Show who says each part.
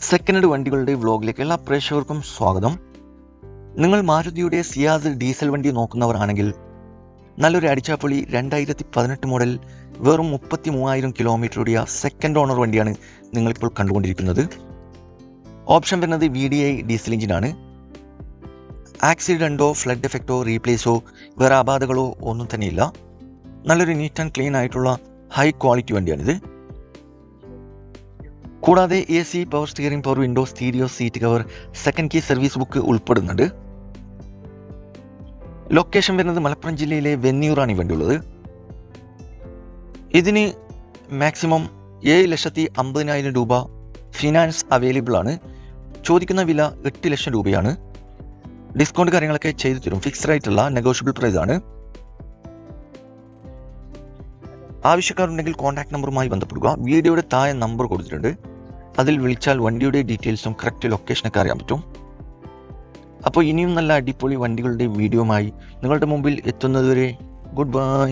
Speaker 1: Second head വണ്ടികളുടെ വ്ലോഗിലേക്ക് എല്ലാ പ്രേക്ഷകർക്കും സ്വാഗതം. നിങ്ങൾ മാരുതിയുടെ സിയാസ് ഡീസൽ വണ്ടി നോക്കുന്നവരാണെങ്കിൽ നല്ലൊരു അടിച്ചാപ്പൊളി രണ്ടായിരത്തി പതിനെട്ട് മോഡൽ വെറും മുപ്പത്തി മൂവായിരം കിലോമീറ്റർ ഓടിയ സെക്കൻഡ് ഓണർ വണ്ടിയാണ് നിങ്ങളിപ്പോൾ കണ്ടുകൊണ്ടിരിക്കുന്നത്. ഓപ്ഷൻ വരുന്നത് വി ഡി ഐ ഡീസൽ എഞ്ചിനാണ് ആക്സിഡന്റോ ഫ്ലഡ് എഫക്റ്റോ റീപ്ലേസോ വേറെ അപാധകളോ ഒന്നും തന്നെയില്ല. നല്ലൊരു നീറ്റ് ആൻഡ് ക്ലീൻ ആയിട്ടുള്ള ഹൈ ക്വാളിറ്റി വണ്ടിയാണിത്. കൂടാതെ A C power steering power window stereo seat cover second key service book ഉൾപ്പെടുന്നുണ്ട്. ലൊക്കേഷൻ വരുന്നത് മലപ്പുറം ജില്ലയിലെ വെന്നിയൂറാണ് ഈ വണ്ടി ഉള്ളത് ഇതിന് മാക്സിമം ഏഴ് ലക്ഷത്തി അമ്പതിനായിരം രൂപ ഫിനാൻസ് അവൈലബിൾ ആണ്. ചോദിക്കുന്ന വില എട്ട് ലക്ഷം രൂപയാണ്. ഡിസ്കൗണ്ട് കാര്യങ്ങളൊക്കെ ചെയ്തു തരും. ഫിക്സ്ഡ് ആയിട്ടുള്ള നെഗോഷ്യബിൾ പ്രൈസ് ആണ്. ആവശ്യക്കാരുണ്ടെങ്കിൽ കോൺടാക്ട് നമ്പറുമായി ബന്ധപ്പെടുക. വീഡിയോയുടെ താഴെ നമ്പർ കൊടുത്തിട്ടുണ്ട്. അതിൽ വിളിച്ചാൽ വണ്ടിയുടെ ഡീറ്റെയിൽസും കറക്റ്റ് ലൊക്കേഷനൊക്കെ അറിയാൻ പറ്റും. അപ്പോൾ ഇനിയും നല്ല അടിപൊളി വണ്ടികളുടെ വീഡിയോമായി നിങ്ങളുടെ മുമ്പിൽ എത്തുന്നതുവരെ ഗുഡ് ബൈ.